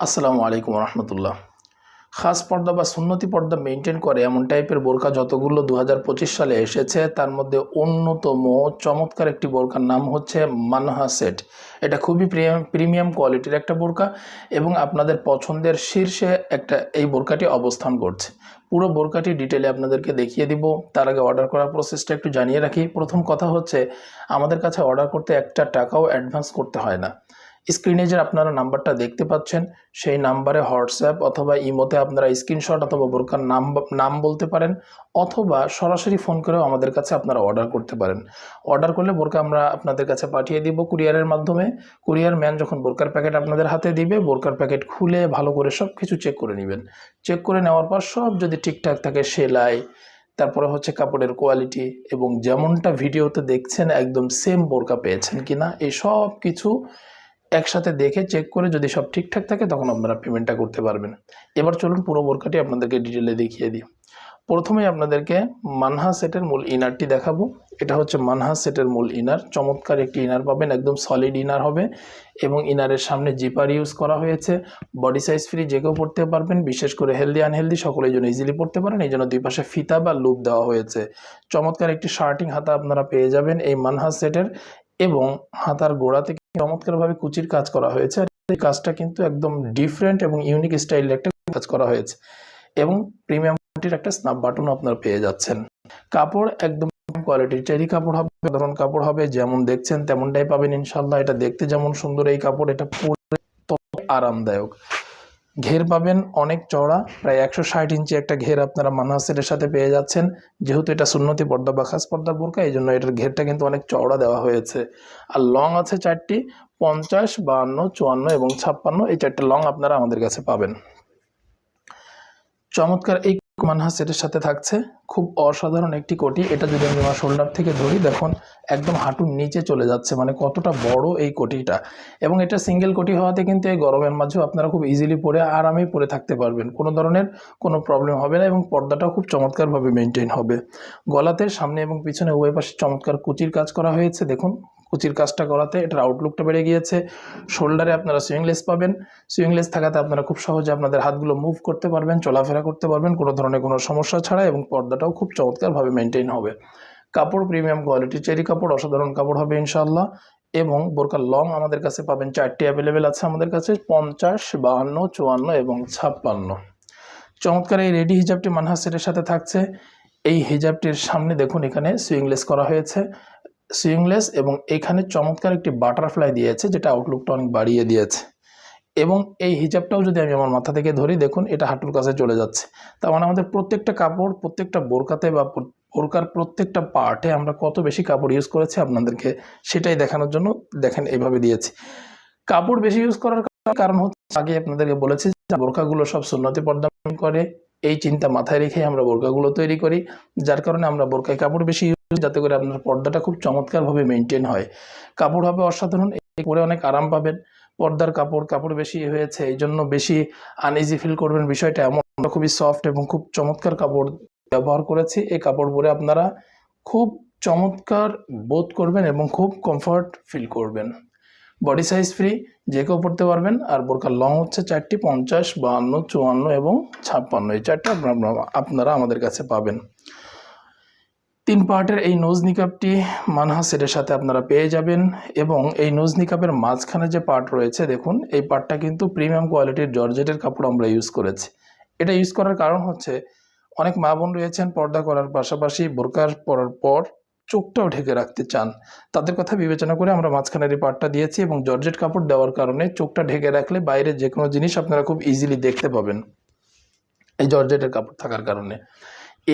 আসসালামু আলাইকুম রহমতুল্লাহ। খাস পর্দা বা সুন্নতি পর্দা মেনটেন করে এমন টাইপের বোরকা যতগুলো দু হাজার পঁচিশ সালে এসেছে, তার মধ্যে অন্যতম চমৎকার একটি বোরকার নাম হচ্ছে মানহা সেট। এটা খুবই প্রিমিয়াম প্রিমিয়াম কোয়ালিটির একটা বোরকা এবং আপনাদের পছন্দের শীর্ষে একটা এই বোরকাটি অবস্থান করছে। পুরো বোরকাটি ডিটেলে আপনাদেরকে দেখিয়ে দিব। তার আগে অর্ডার করার প্রসেসটা একটু জানিয়ে রাখি। প্রথম কথা হচ্ছে, আমাদের কাছে অর্ডার করতে একটা টাকাও অ্যাডভান্স করতে হয় না। স্ক্রিনে যে আপনারা নাম্বারটা দেখতে পাচ্ছেন, সেই নাম্বারে হোয়াটসঅ্যাপ অথবা ইমোতে আপনারা স্ক্রিনশট অথবা বোরকার নাম নাম বলতে পারেন অথবা সরাসরি ফোন করেও আমাদের কাছে আপনারা অর্ডার করতে পারেন। অর্ডার করলে বোরকা আমরা আপনাদের কাছে পাঠিয়ে দিব কুরিয়ারের মাধ্যমে। কুরিয়ার ম্যান যখন বোরকার প্যাকেট আপনাদের হাতে দিবে বোরকার প্যাকেট খুলে ভালো করে সব কিছু চেক করে নেবেন। চেক করে নেওয়ার পর সব যদি ঠিকঠাক থাকে, সেলাই, তারপরে হচ্ছে কাপড়ের কোয়ালিটি এবং যেমনটা ভিডিওতে দেখছেন, একদম সেম বোরকা পেয়েছেন কিনা, এই সব কিছু একসাথে দেখে চেক করে যদি সব ঠিকঠাক থাকে, তখন আপনারা পেমেন্টটা করতে পারবেন। এবার চলুন পুরো বোরকাটি আপনাদেরকে ডিটেলে দেখিয়ে দিই। প্রথমেই আপনাদেরকে মানহা সেটের মূল ইনারটি দেখাবো। এটা হচ্ছে মানহা সেটের মূল ইনার চমৎকার একটি ইনার পাবেন, একদম সলিড ইনার হবে এবং ইনারের সামনে জিপার ইউজ করা হয়েছে। বডি সাইজ ফ্রি যে কেউ পড়তে পারবেন, বিশেষ করে হেলদি আনহেলদি সকলের জন্য ইজিলি পড়তে পারেন। এই জন্য দুই পাশে ফিতা বা লুপ দেওয়া হয়েছে। চমৎকার একটি শার্টিং হাতা আপনারা পেয়ে যাবেন এই মানহা সেটের এবং হাতার গোড়া থেকে চমৎকারভাবে কুচির কাজ করা হয়েছে আর এই কাজটা কিন্তু একদম ডিফারেন্ট এবং ইউনিক স্টাইলের একটা কাজ করা হয়েছে এবং প্রিমিয়াম কোয়ালিটির একটা স্ন্যাপ বাটনও আপনারা পেয়ে যাচ্ছেন। কাপড় একদম কোয়ালিটির চেরি কাপড় হবে, সাধারণ কাপড় হবে, যেমন দেখছেন তেমনটাই পাবেন ইনশাল্লাহ এটা দেখতে যেমন সুন্দর এই কাপড়, এটা পরে তত আরামদায়ক। ঘের পাবেন অনেক চওড়া, প্রায় একশো ষাট ইঞ্চি একটা ঘের আপনারা মানহাসের সাথে পেয়ে যাচ্ছেন। যেহেতু এটা সুন্নতি পর্দা বা খাস পর্দা বোরকা এই জন্য এটার ঘেরটা কিন্তু অনেক চওড়া দেওয়া হয়েছে। আর লং আছে চারটি, পঞ্চাশ, বাহান্ন, চুয়ান্ন এবং ছাপ্পান্ন, এই চারটে লং আপনারা আমাদের কাছে পাবেন। চমৎকার এই মানহা সেটের সাথে থাকছে খুব অসাধারণ একটি কোটি। এটা যদি আমি আমার শোল্ডার থেকে ধরি, দেখুন, একদম হাঁটুর নিচে চলে যাচ্ছে মানে কতটা বড় এই কোটিটা। এবং এটা সিঙ্গেল কোটি হওয়াতে কিন্তু এই গরমের মাঝেও আপনারা খুব ইজিলি পরে আরামে পরে থাকতে পারবেন। কোনো ধরনের কোনো প্রবলেম হবে না এবং পর্দাটাও খুব চমৎকারভাবে মেনটেন হবে। গলাতে সামনে এবং পিছনে উভয় পাশে চমৎকার কুচির কাজ করা হয়েছে, দেখুন কুচির কাজটা করাতে, এটার আউটলুকটা বেড়ে গিয়েছে। শোল্ডারে আপনারা সুইংলেস পাবেন। সুইংলেস থাকাতে আপনারা খুব সহজে আপনাদের হাতগুলো মুভ করতে পারবেন, চলাফেরা করতে পারবেন, কোনো ধরনের কোনো সমস্যা ছাড়া এবং পর্দাটাও খুব চমৎকারভাবে মেনটেন হবে। কাপড় প্রিমিয়াম কোয়ালিটি চেরি কাপড়, অসাধারণ কাপড় হবে ইনশাল্লাহ এবং বোরকার লং আমাদের কাছে পাবেন, চারটি অ্যাভেলেবেল আছে আমাদের কাছে, পঞ্চাশ, বাহান্ন, চুয়ান্ন এবং ছাপ্পান্ন। চমৎকার এই রেডি হিজাবটি মানহা সেটের সাথে থাকছে। এই হিজাবটির সামনে দেখুন, এখানে সুইংলেস করা হয়েছে। সুইংলেস এবং এখানে চমৎকার একটি বাটারফ্লাই দিয়েছে, যেটা আউটলুকটা অনেক বাড়িয়ে দিয়েছে। এবং এই হিজাবটাও যদি আমি আমার মাথা থেকে ধরি, দেখুন এটা হাঁটুর কাছে চলে যাচ্ছে। তার মানে আমাদের প্রত্যেকটা কাপড়, প্রত্যেকটা বোরকাতে বা বোরকার প্রত্যেকটা পার্টে আমরা কত বেশি কাপড় ইউজ করেছি আপনাদেরকে সেটাই দেখানোর জন্য দেখেন এইভাবে দিয়েছি। কাপড় বেশি ইউজ করার কারণ হচ্ছে আগে আপনাদেরকে বলেছি যে বোরকাগুলো সব সুন্নতি পর্দা করে, এই চিন্তা মাথায় রেখে আমরা বোরকাগুলো তৈরি করি, যার কারণে আমরা বোরকায় কাপড় বেশি যাতে করে আপনার পর্দাটা খুব চমৎকারভাবে মেনটেন হয়। কাপড় হবে অসাধারণ পরে অনেক আরাম পাবেন। পর্দার কাপড় কাপড় বেশি হয়েছে এই জন্য বেশি আনইজি ফিল করবেন। বিষয়টা এমন খুবই সফট এবং খুব চমৎকার কাপড় ব্যবহার করেছি। এই কাপড় পরে আপনারা খুব চমৎকার বোধ করবেন এবং খুব কমফর্ট ফিল করবেন। বডি সাইজ ফ্রি যে কেউ পড়তে পারবেন। আর বোরকার লং হচ্ছে চারটি, পঞ্চাশ, বাহান্ন, চুয়ান্ন এবং ছাপ্পান্ন। এই চারটা আপনারা আমাদের কাছে পাবেন। তিন পার্টের এই নোজ নিকাপটি মানহা সেটের সাথে আপনারা পেয়ে যাবেন এবং এই নোজ নিকাপের মাঝখানে যে পার্ট রয়েছে, দেখুন, এই পার্টটা কিন্তু প্রিমিয়াম কোয়ালিটির জর্জেটের কাপড় আমরা ইউজ করেছি। এটা ইউজ করার কারণ হচ্ছে, অনেক মা বোন রয়েছেন, পর্দা করার পাশাপাশি বোরকার পরার পর চোখটাও ঢেকে রাখতে চান। তাদের কথা বিবেচনা করে আমরা মাঝখানের এই পার্টটা দিয়েছি এবং জর্জেট কাপড় দেওয়ার কারণে চোখটা ঢেকে রাখলে বাইরে যে কোনো জিনিস আপনারা খুব ইজিলি দেখতে পাবেন। এই জর্জেটের কাপড় থাকার কারণে।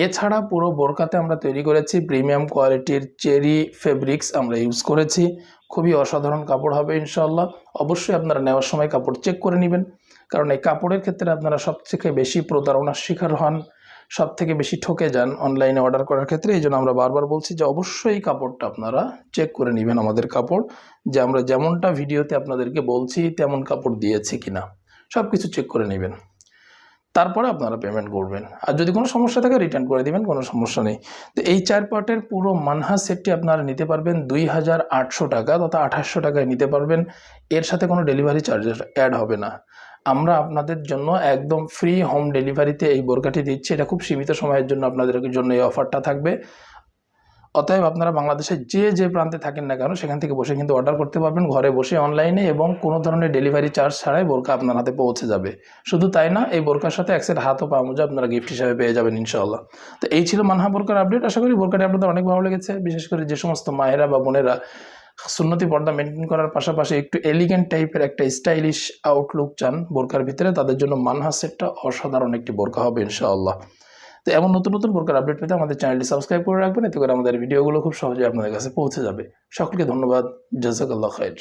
এছাড়া পুরো বোরকাতে আমরা তৈরি করেছি প্রিমিয়াম কোয়ালিটির চেরি ফেব্রিক্স আমরা ইউজ করেছি। খুবই অসাধারণ কাপড় হবে ইনশাল্লাহ অবশ্যই আপনারা নেওয়ার সময় কাপড় চেক করে নেবেন। কারণ এই কাপড়ের ক্ষেত্রে আপনারা সবথেকে বেশি প্রতারণার শিকার হন সব থেকে বেশি ঠকে যান অনলাইনে অর্ডার করার ক্ষেত্রে। এই জন্য আমরা বারবার বলছি যে অবশ্যই কাপড়টা আপনারা চেক করে নেবেন আমাদের কাপড়, যে আমরা যেমনটা ভিডিওতে আপনাদেরকে বলছি তেমন কাপড় দিয়েছি কিনা। সব কিছু চেক করে নেবেন। তারপরে আপনারা পেমেন্ট করবেন। আর যদি কোনো সমস্যা থাকে রিটার্ন করে দিবেন, কোনো সমস্যা নেই। তো এই চার পার্টের পুরো মানহা সেটটি আপনারা নিতে পারবেন দুই হাজার আটশো টাকা তথা আঠাশশো টাকায় নিতে পারবেন। এর সাথে কোনো ডেলিভারি চার্জেস অ্যাড হবে না। আমরা আপনাদের জন্য একদম ফ্রি হোম ডেলিভারিতে এই বোরকাটি দিচ্ছি। এটা খুব সীমিত সময়ের জন্য আপনাদের জন্য এই অফারটা থাকবে। অতএব আপনারা বাংলাদেশের যে যে প্রান্তে থাকেন না কেন, সেখান থেকে বসে কিন্তু অর্ডার করতে পারবেন, ঘরে বসে অনলাইনে এবং কোনো ধরনের ডেলিভারি চার্জ ছাড়াই বোরকা আপনার হাতে পৌঁছে যাবে। শুধু তাই না, এই বোরকার সাথে এক সেট হাত ও পা মোজা আপনারা গিফট হিসাবে পেয়ে যাবেন ইনশাআল্লাহ। তো এই ছিল মানহা বোরকার আপডেট আশা করি বোরকাটি আপনাদের অনেক ভালো লেগেছে। বিশেষ করে যে সমস্ত মায়েরা বা বোনেরা সুন্নতি পর্দা মেনটেন করার পাশাপাশি একটু এলিগেন্ট টাইপের একটা স্টাইলিশ আউটলুক চান বোরকার ভিতরে, তাদের জন্য মানহা সেটটা অসাধারণ একটি বোরকা হবে ইনশাআল্লাহ। তো এমন নতুন নতুন প্রকার আপডেট পেতে আমাদের চ্যানেলটি সাবস্ক্রাইব করে রাখবেন, এতে করে আমাদের ভিডিওগুলো খুব সহজে আপনাদের কাছে পৌঁছে যাবে। সকলকে ধন্যবাদ, জাজাকাল্লাহ খাইর।